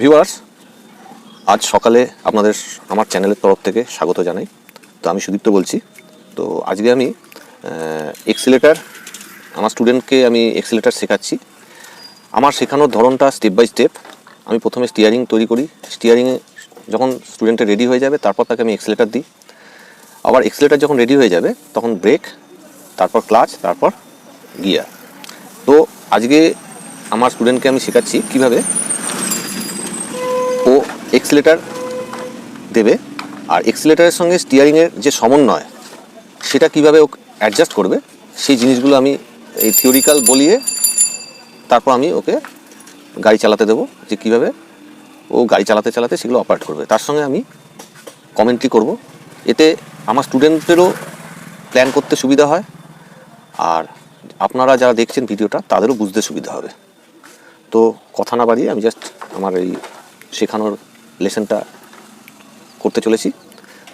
Viewers আজ সকালে আপনাদের আমার চ্যানেলের তরফ থেকে স্বাগত জানাই। তো আমি সুদীপ্ত বলছি। তো আজকে আমি এক্সিলেটার আমার স্টুডেন্টকে আমি এক্সিলেটার শেখাচ্ছি। আমার শেখানোর ধরনটা স্টেপ বাই স্টেপ আমি প্রথমে স্টিয়ারিং তৈরি করি। স্টিয়ারিংয়ে যখন স্টুডেন্টের রেডি হয়ে যাবে, তারপর তাকে আমি এক্সিলেটার দিই। আবার এক্সিলেটার যখন রেডি হয়ে যাবে, তখন ব্রেক তারপর ক্লাচ তারপর গিয়ার তো আজকে আমার স্টুডেন্টকে আমি শেখাচ্ছি কীভাবে এক্সিলেটার দেবে। আর এক্সিলেটারের সঙ্গে স্টিয়ারিংয়ের যে সমন্বয়, সেটা কীভাবে ও অ্যাডজাস্ট করবে, সেই জিনিসগুলো আমি এই থিওরিক্যাল বলিয়ে তারপর আমি ওকে গাড়ি চালাতে দেবো, যে কীভাবে ও গাড়ি চালাতে চালাতে সেগুলো অপারেট করবে। তার সঙ্গে আমি কমেন্ট্রি করব। এতে আমার স্টুডেন্টদেরও প্ল্যান করতে সুবিধা হয়। আর আপনারা যারা দেখছেন ভিডিওটা, তাদেরও বুঝতে সুবিধা হবে। তো কথা না বাড়িয়ে আমি জাস্ট আমার এই শেখানোর লেসনটা করতে চলেছি।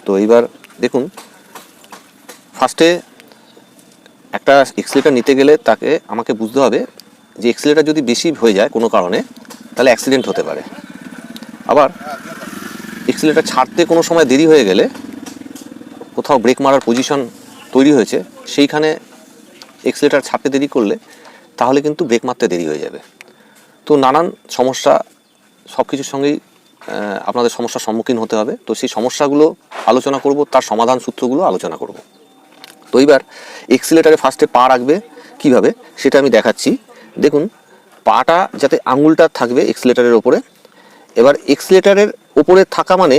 তো এইবার দেখুন, ফার্স্টে একটা এক্সিলেটার নিতে গেলে তাকে, আমাকে বুঝতে হবে যে এক্সিলেটার যদি বেশি হয়ে যায় কোনো কারণে, তাহলে অ্যাক্সিডেন্ট হতে পারে। আবার এক্সিলেটার ছাড়তে কোনো সময় দেরি হয়ে গেলে কোথাও ব্রেক মারার পজিশন তৈরি হয়েছে, সেইখানে এক্সিলেটার ছাড়তে দেরি করলে তাহলে কিন্তু ব্রেক মারতে দেরি হয়ে যাবে। তো নানান সমস্যা সব কিছুর সঙ্গেই আপনাদের সমস্যার সম্মুখীন হতে হবে। তো সেই সমস্যাগুলো আলোচনা করব, তার সমাধান সূত্রগুলো আলোচনা করব। তো এইবার এক্সিলেটারে ফার্স্টে পা রাখবে কীভাবে, সেটা আমি দেখাচ্ছি। দেখুন, পাটা যাতে আঙুলটা থাকবে এক্সিলেটারের ওপরে, এবার এক্সিলেটারের ওপরে থাকা মানে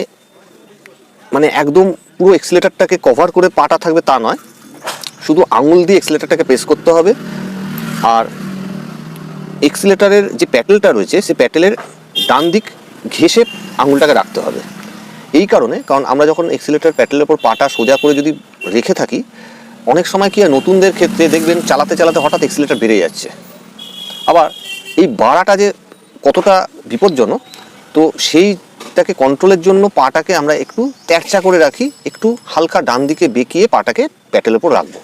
মানে একদম পুরো এক্সিলেটারটাকে কভার করে পাটা থাকবে তা নয়। শুধু আঙুল দিয়ে এক্সিলেটারটাকে প্রেস করতে হবে। আর এক্সিলেটারের যে প্যাটেলটা রয়েছে, সে প্যাটেলের ডান দিক ঘেসে আঙুলটাকে রাখতে হবে। এই কারণে, কারণ আমরা যখন এক্সিলেটার প্যাটেলের ওপর পাটা সোজা করে যদি রেখে থাকি, অনেক সময় কি নতুনদের ক্ষেত্রে দেখবেন চালাতে চালাতে হঠাৎ এক্সিলেটার বেড়ে যাচ্ছে। আবার এই বাড়াটা যে কতটা বিপজ্জনক, তো সেইটাকে কন্ট্রোলের জন্য পাটাকে আমরা একটু ট্যাকচা করে রাখি, একটু হালকা ডান দিকে বেঁকিয়ে পাটাকে প্যাটেলের ওপর রাখব।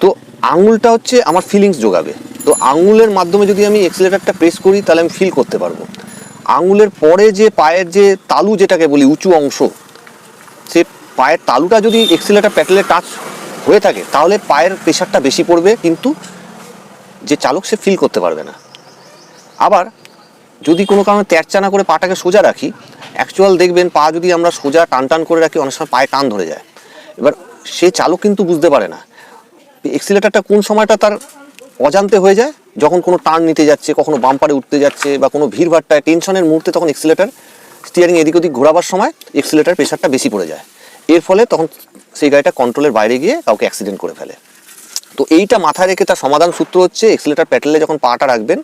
তো আঙুলটা হচ্ছে আমার ফিলিংস যোগাবে। তো আঙুলের মাধ্যমে যদি আমি এক্সিলেটারটা প্রেস করি, তাহলে আমি ফিল করতে পারব। আঙুলের পরে যে পায়ের যে তালু যেটাকে বলি উঁচু অংশ, সে পায়ের তালুটা যদি এক্সিলেটার প্যাটেলে টাচ হয়ে থাকে, তাহলে পায়ের প্রেশারটা বেশি পড়বে, কিন্তু যে চালক সে ফিল করতে পারবে না। আবার যদি কোনো কারণে ত্যারচা না করে পাটাকে সোজা রাখি অ্যাকচুয়াল দেখবেন পা যদি আমরা সোজা টান টান করে রাখি, অনেক সময় পায়ে টান ধরে যায়। এবার সে চালক কিন্তু বুঝতে পারে না, এক্সিলেটারটা কোন সময়টা তার অজান্তে হয়ে যায় যখন কোনো টার্ন নিতে যাচ্ছে, কখনো বাম্পারে উঠতে যাচ্ছে বা কোনো ভিড়ভাট্টায় টেনশনের মুহূর্তে তখন এক্সিলেটার স্টিয়ারিং এদিক ওদিক ঘোরাবার সময় এক্সিলেটার প্রেশারটা বেশি পড়ে যায়। এর ফলে তখন সেই গাড়িটা কন্ট্রোলের বাইরে গিয়ে কাউকে অ্যাক্সিডেন্ট করে ফেলে। তো এইটা মাথায় রেখে তার সমাধান সূত্র হচ্ছে এক্সিলেটার প্যাটেলে যখন পাটা রাখবেন,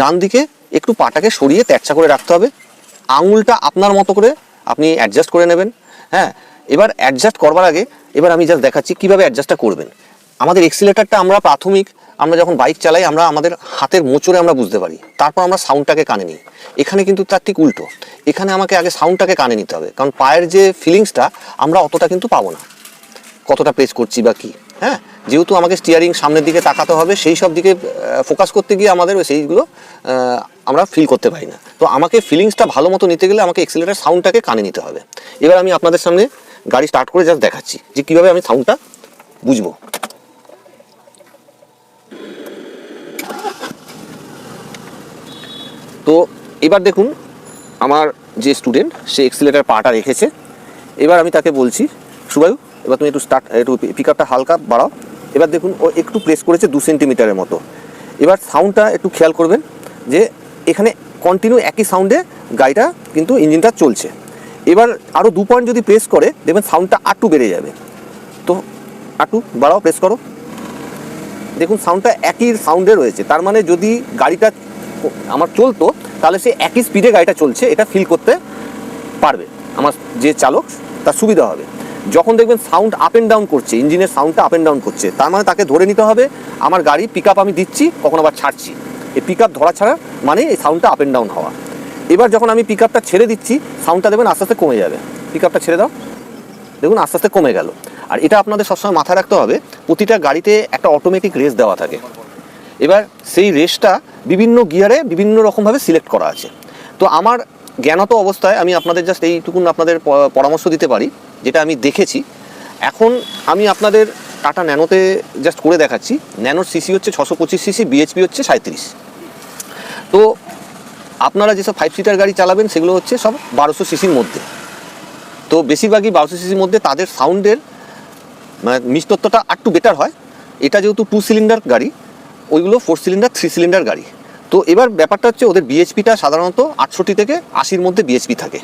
ডান দিকে একটু পাটাকে সরিয়ে ত্যাচা করে রাখতে হবে। আঙুলটা আপনার মতো করে আপনি অ্যাডজাস্ট করে নেবেন হ্যাঁ? এবার অ্যাডজাস্ট করবার আগে, এবার আমি জাস্ট দেখাচ্ছি কীভাবে অ্যাডজাস্টটা করবেন। আমাদের এক্সিলেটারটা আমরা প্রাথমিক, আমরা যখন বাইক চালাই, আমরা আমাদের হাতের মোচড়ে আমরা বুঝতে পারি। তারপর আমরা সাউন্ডটাকে কানে নিই। এখানে কিন্তু তার ঠিক উল্টো। এখানে আমাকে আগে সাউন্ডটাকে কানে নিতে হবে। কারণ পায়ের যে ফিলিংসটা আমরা অতটা কিন্তু পাবো না। কতটা প্রেস করছি বা কি হ্যাঁ? যেহেতু আমাকে স্টিয়ারিং সামনের দিকে তাকাতে হবে, সেই সব দিকে ফোকাস করতে গিয়ে আমাদের সেইগুলো আমরা ফিল করতে পারি না। তো আমাকে ফিলিংসটা ভালো মতো নিতে গেলে আমাকে এক্সিলেটার সাউন্ডটাকে কানে নিতে হবে। এবার আমি আপনাদের সামনে গাড়ি স্টার্ট করে জাস্ট দেখাচ্ছি যে কীভাবে আমি সাউন্ডটা বুঝব। তো এবার দেখুন, আমার যে স্টুডেন্ট সে এক্সিলেটার পাটা রেখেছে। এবার আমি তাকে বলছি, সুবায়ু, এবার তুমি একটু স্টার্ট একটু পিক আপটা হালকা বাড়াও। এবার দেখুন, ও একটু প্রেস করেছে দু সেন্টিমিটারের মতো। এবার সাউন্ডটা একটু খেয়াল করবেন যে, এখানে কন্টিনিউ একই সাউন্ডে গাড়িটা কিন্তু ইঞ্জিনটা চলছে। এবার আরও দু পয়েন্ট যদি প্রেস করে, দেখবেন সাউন্ডটা আটটু বেড়ে যাবে। তো আটটু বাড়াও প্রেস করো। দেখুন সাউন্ডটা একই সাউন্ডে রয়েছে। তার মানে যদি গাড়িটা আমার চলতো, তাহলে সে একই স্পিডে গাড়িটা চলছে, এটা ফিল করতে পারবে। আমার যে চালক, তার সুবিধা হবে। যখন দেখবেন সাউন্ড আপ অ্যান্ড ডাউন করছে ইঞ্জিনের সাউন্ডটা আপ অ্যান্ড ডাউন করছে, তার মানে তাকে ধরে নিতে হবে, আমার গাড়ি পিক আমি দিচ্ছি, কখন আবার ছাড়ছি। এই পিক ধরা ছাড়া মানে এই সাউন্ডটা আপ অ্যান্ড ডাউন হওয়া। এবার যখন আমি পিক ছেড়ে দিচ্ছি সাউন্ডটা দেখবেন আস্তে আস্তে কমে যাবে। পিক ছেড়ে দাও। দেখুন, আস্তে আস্তে কমে গেল। আর এটা আপনাদের সবসময় মাথায় রাখতে হবে, প্রতিটা গাড়িতে একটা অটোমেটিক রেস দেওয়া থাকে। এবার সেই রেসটা বিভিন্ন গিয়ারে বিভিন্ন রকমভাবে সিলেক্ট করা আছে। তো আমার জ্ঞানত অবস্থায় আমি আপনাদের জাস্ট এইটুকুন আপনাদের পরামর্শ দিতে পারি, যেটা আমি দেখেছি। এখন আমি আপনাদের টাটা ন্যানোতে জাস্ট করে দেখাচ্ছি। ন্যানোর সিসি হচ্ছে ছশো পঁচিশ সিসি বিএইচপি হচ্ছে সাঁত্রিশ তো আপনারা যেসব ফাইভ সিটার গাড়ি চালাবেন, সেগুলো হচ্ছে সব বারোশো সিসির মধ্যে। তো বেশিরভাগই বারোশো সিসির মধ্যে তাদের সাউন্ডের মানে মিষ্টত্বটা একটু বেটার হয়। এটা যেহেতু টু সিলিন্ডার গাড়ি ওইগুলো ফোর সিলিন্ডার থ্রি সিলিন্ডার গাড়ি। তো এবার ব্যাপারটা হচ্ছে ওদের বিএইচপিটা সাধারণত আটষট্টি থেকে আশির মধ্যে বিএইচপি থাকে।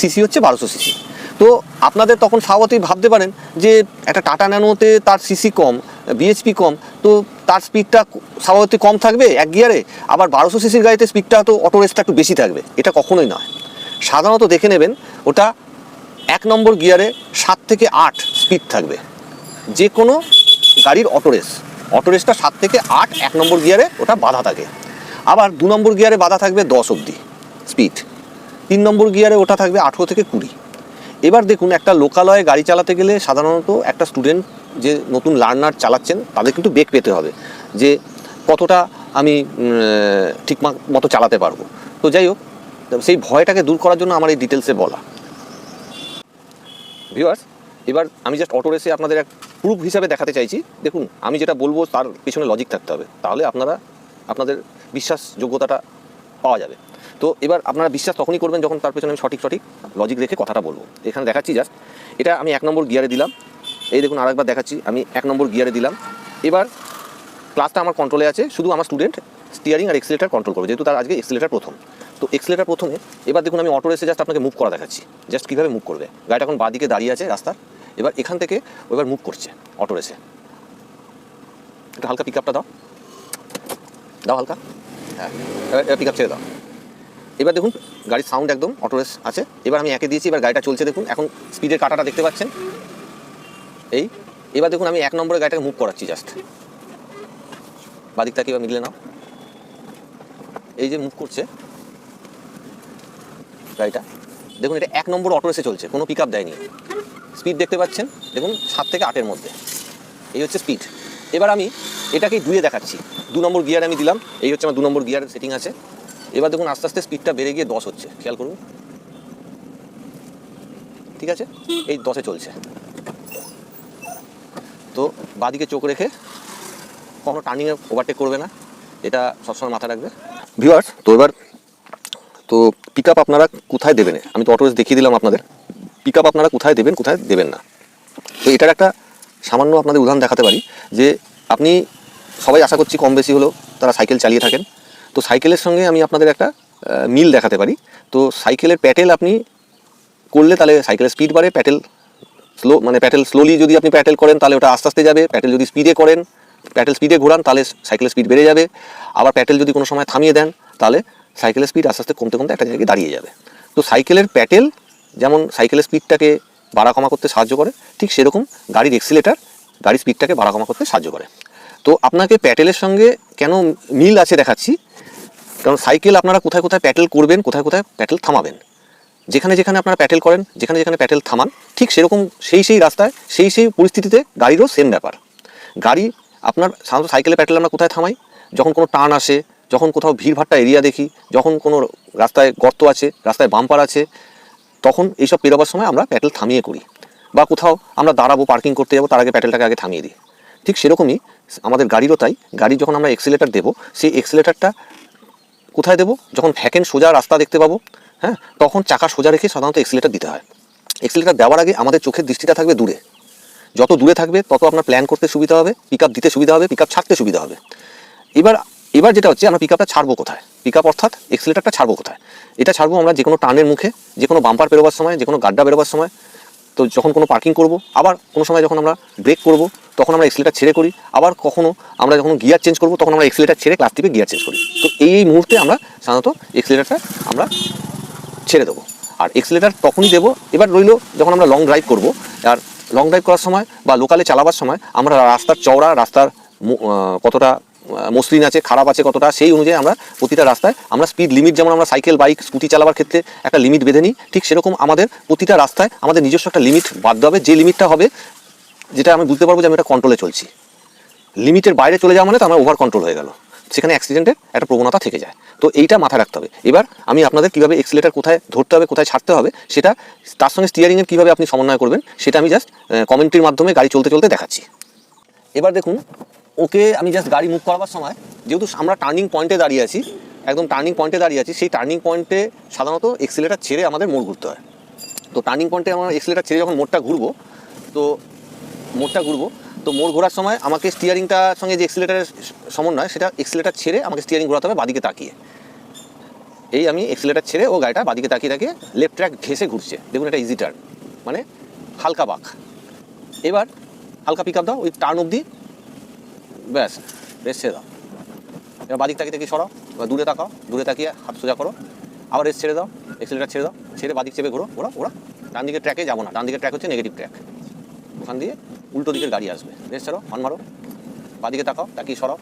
সিসি হচ্ছে বারোশো সিসি তো আপনাদের তখন স্বাভাবিক ভাবতে পারেন যে একটা টাটা ন্যানোতে তার সিসি কম বিএইচপি কম, তো তার স্পিডটা স্বাভাবিক কম থাকবে এক গিয়ারে, আবার বারোশো সিসির গাড়িতে স্পিডটা তো অটো রেসটা একটু বেশি থাকবে, এটা কখনোই নয়। সাধারণত দেখে নেবেন, ওটা এক নম্বর গিয়ারে সাত থেকে আট স্পিড থাকবে, যে কোনো গাড়ির অটো রেস অটো রেসটা সাত থেকে আট, এক নম্বর গিয়ারে ওটা বাধা থাকে। আবার দু নম্বর গিয়ারে বাধা থাকবে দশ অবধি স্পিড তিন নম্বর গিয়ারে ওটা থাকবে আঠেরো থেকে কুড়ি। এবার দেখুন, একটা লোকালয়ে গাড়ি চালাতে গেলে সাধারণত একটা স্টুডেন্ট যে নতুন লার্নার চালাচ্ছেন, তাদের কিন্তু বেগ পেতে হবে যে কতটা আমি ঠিক মতো চালাতে পারব। তো যাই হোক, সেই ভয়টাকে দূর করার জন্য আমার এই ডিটেলসে বলা। ভিউয়ার্স এবার আমি জাস্ট অটো রেসে আপনাদের এক প্রুফ হিসাবে দেখাতে চাইছি। দেখুন, আমি যেটা বলব, তার পিছনে লজিক থাকতে হবে। তাহলে আপনারা, আপনাদের বিশ্বাসযোগ্যতাটা পাওয়া যাবে। তো এবার আপনারা বিশ্বাস তখনই করবেন যখন তার পেছনে আমি সঠিক সঠিক লজিক রেখে কথাটা বলব। এখানে দেখাচ্ছি জাস্ট এটা আমি এক নম্বর গিয়ারে দিলাম। এই দেখুন, আরেকবার দেখাচ্ছি, আমি এক নম্বর গিয়ারে দিলাম। এবার ক্লাসটা আমার কন্ট্রোলে আছে, শুধু আমার স্টুডেন্ট স্টিয়ারিং আর এক্সিলেটার কন্ট্রোল করবে, যেহেতু তার আজকে এক্সিলেটার প্রথম। তো এক্সিলেটার প্রথমে, এবার দেখুন, আমি অটো রেসে জাস্ট আপনাকে মুভ করা দেখাচ্ছি। জাস্ট কীভাবে মুভ করবে? গাড়িটা এখন বাদিকে দাঁড়িয়ে আছে রাস্তার। এবার এখান থেকে এবার মুভ করছে অটো রেসে একটু হালকা পিক আপটা দাও। দাও হালকা। হ্যাঁ এবার এবার পিক আপ ছেড়ে দাও। এবার দেখুন, গাড়ির সাউন্ড একদম অটো রেস আছে। এবার আমি একে দিয়েছি, এবার গাড়িটা চলছে দেখুন। এখন স্পিডের কাটাটা দেখতে পাচ্ছেন? এই, এবার দেখুন, আমি এক নম্বরে গাড়িটাকে মুভ করাচ্ছি জাস্ট বাদিকটা কিবা মিডলে নাও। এই যে মুভ করছে গাড়িটা। দেখুন, এটা এক নম্বর অটো রেসে চলছে, কোনো পিক আপ দেয়নি। স্পিড দেখতে পাচ্ছেন? দেখুন, সাত থেকে আটের মধ্যে। এই হচ্ছে স্পিড। এবার আমি এটাকে দুয়ে দেখাচ্ছি। দু নম্বর গিয়ার আমি দিলাম। এই হচ্ছে আমার দু নম্বর গিয়ার সেটিং আছে। এবার দেখুন, আস্তে আস্তে স্পিডটা বেড়ে গিয়ে দশ হচ্ছে। খেয়াল করুন। ঠিক আছে? এই দশে চলছে। তো বাদিকে চোখ রেখে কখনো টার্নিংয়ে ওভারটেক করবে না। এটা সবসময় মাথা রাখবে। ভিউয়ার্স তো এবার, তো পিক আপ আপনারা কোথায় দেবেন? আমি তো অটোরেস দেখিয়ে দিলাম আপনাদের। পিক আপ আপনারা কোথায় দেবেন কোথায় দেবেন না। তো এটার একটা সামান্য আপনাদের উদাহরণ দেখাতে পারি যে আপনি সবাই আশা করছি কম বেশি হলেও তারা সাইকেল চালিয়ে থাকেন। তো সাইকেলের সঙ্গে আমি আপনাদের একটা মিল দেখাতে পারি। তো সাইকেলের প্যাটেল আপনি করলে তাহলে সাইকেলের স্পিড বাড়ে, প্যাটেল স্লো মানে প্যাটেল স্লোলি যদি আপনি প্যাটেল করেন, তাহলে ওটা আস্তে আস্তে যাবে। প্যাটেল যদি স্পিডে করেন, প্যাটেল স্পিডে ঘোরান, তাহলে সাইকেলের স্পিড বেড়ে যাবে। আবার প্যাটেল যদি কোনো সময় থামিয়ে দেন, তাহলে সাইকেলের স্পিড আস্তে আস্তে কমতে কমতে একটা জায়গায় দাঁড়িয়ে যাবে। তো সাইকেলের প্যাটেল যেমন সাইকেলের স্পিডটাকে বাড়া কমা করতে সাহায্য করে, ঠিক সেরকম গাড়ির এক্সিলেটার গাড়ির স্পিডটাকে বাড়া কমা করতে সাহায্য করে। তো আপনাকে প্যাটেলের সঙ্গে কেন মিল আছে দেখাচ্ছি? কারণ সাইকেল আপনারা কোথায় কোথায় প্যাটেল করবেন, কোথায় কোথায় প্যাটেল থামাবেন? যেখানে যেখানে আপনারা প্যাটেল করেন, যেখানে যেখানে প্যাটেল থামান, ঠিক সেরকম সেই সেই রাস্তায়, সেই সেই পরিস্থিতিতে গাড়িরও সেম ব্যাপার। গাড়ি আপনার সাধারণত সাইকেলে প্যাটেল আমরা কোথায় থামাই? যখন কোনো টার্ন আসে, যখন কোথাও ভিড়ভাট্টা এরিয়া দেখি, যখন কোনো রাস্তায় গর্ত আছে, রাস্তায় বাম্পার আছে তখন এইসব পেরোবার সময় আমরা প্যাটেল থামিয়ে করি। বা কোথাও আমরা দাঁড়াবো পার্কিং করতে যাব, তার আগে প্যাটেলটাকে আগে থামিয়ে দিই। ঠিক সেরকমই আমাদের গাড়িরও তাই। গাড়ি যখন আমরা এক্সিলেটার দেবো, সেই এক্সিলেটারটা কোথায় দেবো? যখন ভ্যাকেন্ট সোজা রাস্তা দেখতে পাবো হ্যাঁ তখন চাকা সোজা রেখে সাধারণত এক্সিলেটার দিতে হয়। এক্সিলেটার দেওয়ার আগে আমাদের চোখের দৃষ্টিটা থাকবে দূরে। যত দূরে থাকবে, তত আপনার প্ল্যান করতে সুবিধা হবে পিক দিতে সুবিধা হবে পিক ছাড়তে সুবিধা হবে। এবার এবার যেটা হচ্ছে, আমরা পিক আপটা ছাড়বো কোথায়? পিক আপ অর্থাৎ এক্সিলেটারটা ছাড়বো কোথায়? এটা ছাড়বো আমরা যে কোনো টার্নের মুখে যে কোনো বাম্পার বেরোবার সময় যে কোনো গাড্ডা বেরোবার সময়। তো যখন কোনো পার্কিং করব, আবার কোনো সময় যখন আমরা ব্রেক করব, তখন আমরা এক্সিলেটার ছেড়ে করি। আবার কখনো আমরা যখন গিয়ার চেঞ্জ করব, তখন আমরা এক্সিলেটার ছেড়ে ক্লাস টিপে গিয়ার চেঞ্জ করি। তো এই মুহূর্তে আমরা সাধারণত এক্সিলেটারটা আমরা ছেড়ে দেবো। আর এক্সিলেটার তখনই দেবো, এবার রইল যখন আমরা লং ড্রাইভ করব। আর লং ড্রাইভ করার সময় বা লোকালে চালাবার সময় আমরা রাস্তার চওড়া, রাস্তার কতটা মসৃণ আছে, খারাপ আছে কতটা, সেই অনুযায়ী আমরা প্রতিটা রাস্তায়, আমরা স্পিড লিমিট যেমন আমরা সাইকেল বাইক স্কুটি চালাবার ক্ষেত্রে একটা লিমিট বেঁধে নিই, ঠিক সেরকম আমাদের প্রতিটা রাস্তায় আমাদের নিজস্ব একটা লিমিট বাঁধতে হবে। যে লিমিটটা হবে, যেটা আমি বুঝতে পারব যে আমি এটা কন্ট্রোলে চলছি। লিমিটের বাইরে চলে যাওয়া মানে তো আমার ওভার কন্ট্রোল হয়ে গেল। সেখানে অ্যাক্সিডেন্টের একটা প্রবণতা থেকে যায়। তো এইটা মাথায় রাখতে হবে। এবার আমি আপনাদের কীভাবে এক্সিলেটার কোথায় ধরতে হবে, কোথায় ছাড়তে হবে, সেটা তার সঙ্গে স্টিয়ারিংয়ের কীভাবে আপনি সমন্বয় করবেন, সেটা আমি জাস্ট কমেন্ট্রির মাধ্যমে গাড়ি চলতে চলতে দেখাচ্ছি। এবার দেখুন ওকে আমি জাস্ট গাড়ি মুভ করাবার সময়, যেহেতু আমরা টার্নিং পয়েন্টে দাঁড়িয়ে আছি, একদম টার্নিং পয়েন্টে দাঁড়িয়ে আছি, সেই টার্নিং পয়েন্টে সাধারণত এক্সিলেটার ছেড়ে আমাদের মোড় ঘুরতে হয়। তো টার্নিং পয়েন্টে আমরা এক্সিলেটার ছেড়ে যখন মোড়টা ঘুরবো, তো মোড়টা ঘুরবো, তো মোড় ঘোরার সময় আমাকে স্টিয়ারিংটার সঙ্গে যে এক্সিলেটারের সমন্বয়, সেটা এক্সিলেটার ছেড়ে আমাকে স্টিয়ারিং ঘোরাতে হবে বাদিকে তাকিয়ে। এই আমি এক্সিলেটার ছেড়ে ও গাড়িটা বাদিকে তাকিয়ে তাকিয়ে লেফট ট্র্যাক ঘেসে ঘুরছে। দেখুন এটা ইজি টার্ন মানে হালকা বাঁক। এবার হালকা পিক আপ দাও, ওই টার্ন অবধি ব্যাস রেস ছেড়ে দাও। এবার বাদিক তাকিয়ে তাকিয়ে সরাও, এবার দূরে তাকাও, দূরে তাকিয়ে হাত সোজা করো। আবার রেস ছেড়ে দাও এক্সিলেটার ছেড়ে দাও, ছেড়ে বাদিক চেপে ঘোরো ওরা ওরা ডান দিকের ট্র্যাকে যাব না, ডান দিকের ট্র্যাক হচ্ছে নেগেটিভ ট্র্যাক ওখান দিয়ে উল্টো দিকের গাড়ি আসবে। রেস ছাড়ো অন মারো। বাদিকে তাকাও, তাকিয়ে সরাও।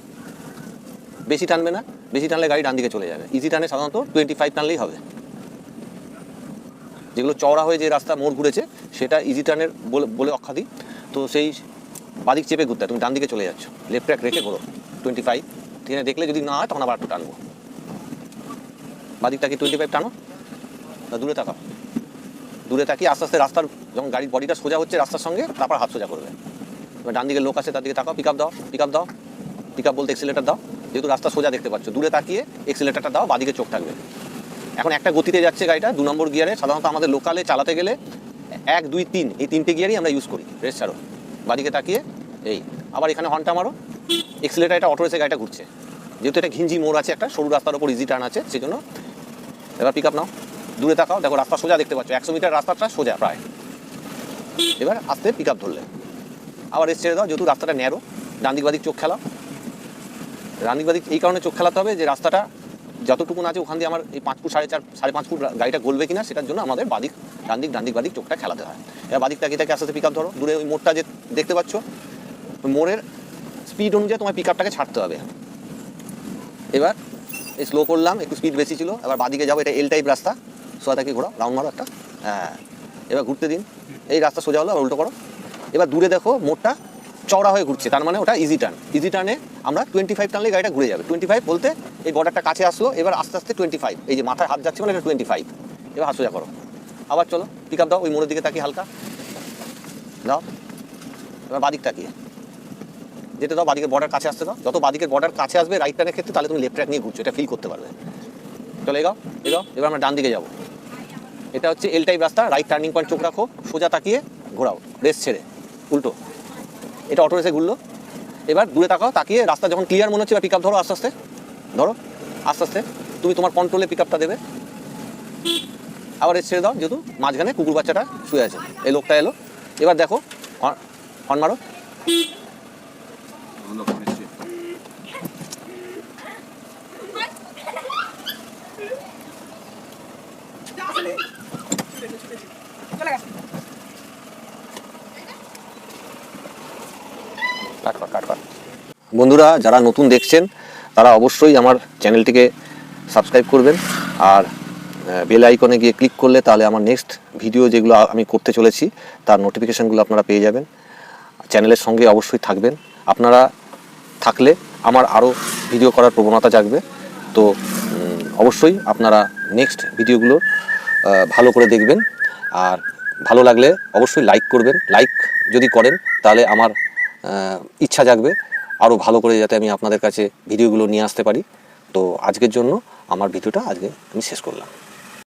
বেশি টানবে না, বেশি টানলে গাড়ি ডান দিকে চলে যাবে। ইজি টানে সাধারণত টোয়েন্টি ফাইভ টানলেই হবে। যেগুলো চওড়া হয়ে যে রাস্তা মোড় ঘুরেছে, সেটা ইজি টার্নের বলে বলে অখ্যাতি। তো সেই বাদিক চেপে ঘুরতে, তুমি ডান দিকে চলে যাচ্ছ। লেফট ট্র্যাক রেখে ঘোরো। টোয়েন্টি ফাইভ ঠিক আছে দেখলে যদি না হয়, তখন আবার একটু টানবো। বাদিকটাকে টোয়েন্টি ফাইভ টানো। তা দূরে তাকাও। দূরে তাকিয়ে আস্তে আস্তে রাস্তার, যখন গাড়ির বডিটা সোজা হচ্ছে রাস্তার সঙ্গে, তারপর হাত সোজা করবে। এবার ডান দিকে লোক আছে তার দিকে তাকাও পিক আপ দাও পিক আপ দাও। পিক আপ বলতে এক্সিলেটার দাও। যেহেতু রাস্তা সোজা দেখতে পাচ্ছ, দূরে তাকিয়ে এক্সিলেটারটা দাও, বাদিকে চোখ থাকবে। এখন একটা গতিতে যাচ্ছে গাড়িটা, দু নম্বর গিয়ারে, সাধারণত আমাদের লোকালে চালাতে গেলে এক, দুই, তিন, এই তিনটে গিয়ারই আমরা ইউজ করি। রেস ছাড়ো। বাদিকে তাকিয়ে, এই, আবার এখানে হর্নটা মারো। এক্সিলেটার এটা অটো রেসে গাড়িটা ঘুরছে। যেহেতু এটা ঘিঞ্জি মোড় আছে একটা, সরু রাস্তার ওপর ইজি টার্ন আছে সেই জন্য এবার পিক আপ নাও। দূরে তাকাও, দেখো রাস্তা সোজা দেখতে পাচ্ছ, একশো মিটার রাস্তাটা সোজা প্রায়। এবার আস্তে পিক আপ ধরলে। আবার রেস ছেড়ে দাও, যেহেতু রাস্তাটা ন্যারো ডান দিক বাদিক চোখ খেলাও। ডান দিক বাদিক, এই কারণে চোখ খেলাতে হবে যে রাস্তাটা যতটুকুন আছে, ওখান দিয়ে আমার এই পাঁচ ফুট, সাড়ে চার, সাড়ে পাঁচ ফুট গাড়িটা গলবে কিনা, সেটার জন্য আমাদের বাদিক ডান দিক ডান দিক বাদিক চোখটা খেলাতে হয়। এবার বাদিক তাকিয়ে তাকে আস্তে আস্তে পিক আপ ধরো। দূরে ওই মোড়টা যে দেখতে পাচ্ছ মোড়ের স্পিড অনুযায়ী তোমার পিক আপটাকে ছাড়তে হবে। এবার স্লো করলাম, একটু স্পিড বেশি ছিল। এবার বাদিকে যাব, এটা এল টাইপ রাস্তা। সোজা তাকিয়ে ঘোরো রাউন্ড মারো একটা। হ্যাঁ এবার ঘুরতে দিন। এই রাস্তা সোজা হলো উল্টো করো। এবার দূরে দেখো, মোড়টা চওড়া হয়ে ঘুরছে, তার মানে ওটা ইজি টার্ন ইজি টার্নে আমরা টোয়েন্টি ফাইভ টানলে গাড়িটা ঘুরে যাবে। টোয়েন্টি ফাইভ বলতে এই বর্ডারটা কাছে আসলো, এবার আস্তে আস্তে টোয়েন্টি ফাইভ এই যে মাথায় হাত যাচ্ছে মানে এটা টোয়েন্টি ফাইভ এবার হাত সোজা করো। আবার চলো পিক আপ দাও, ওই মোড়ের দিকে তাকিয়ে হালকা। দাও। এবার বাদিক তাকিয়ে। যেতে দাও বাদিকের বর্ডার কাছে আসতে দাও। যত বাদিকের বর্ডার কাছে আসবে রাইট টার্নের ক্ষেত্রে, তাহলে তুমি লেফট ট্র্যাক নিয়ে ঘুরছো, এটা ফিল করতে পারবে। চলো এগাও এগাও, এবার আমরা ডান দিকে যাব। এটা হচ্ছে এল টাইপ রাস্তা রাইট টার্নিং পয়েন্ট চোখ রাখো, সোজা তাকিয়ে ঘোরাও রেস ছেড়ে, উল্টো। এটা অটো রেসে ঘুরলো। এবার দূরে তাকাও, তাকিয়ে রাস্তা যখন ক্লিয়ার মনে হচ্ছে পিক আপ ধরো আস্তে আস্তে। ধরো, আস্তে আস্তে। তুমি তোমার কন্ট্রোলে পিক আপটা দেবে। আবার ছেড়ে দাও, যেহেতু মাঝখানে কুকুর বাচ্চাটা শুয়ে আছে। এই লোকটা এলো। এবার দেখো, হর্ন মারো। বন্ধুরা, যারা নতুন দেখছেন, তারা অবশ্যই আমার চ্যানেলটিকে সাবস্ক্রাইব করবেন আর বেল আইকনে গিয়ে ক্লিক করলে তাহলে আমার নেক্সট ভিডিও যেগুলো আমি করতে চলেছি, তার নোটিফিকেশানগুলো আপনারা পেয়ে যাবেন। চ্যানেলের সঙ্গে অবশ্যই থাকবেন। আপনারা থাকলে আমার আরও ভিডিও করার প্রবণতা জাগবে। তো অবশ্যই আপনারা নেক্সট ভিডিওগুলো ভালো করে দেখবেন। আর ভালো লাগলে অবশ্যই লাইক করবেন। লাইক যদি করেন, তাহলে আমার ইচ্ছা জাগবে আরও ভালো করে যাতে আমি আপনাদের কাছে ভিডিওগুলো নিয়ে আসতে পারি। তো আজকের জন্য আমার ভিডিওটা আজকে আমি শেষ করলাম।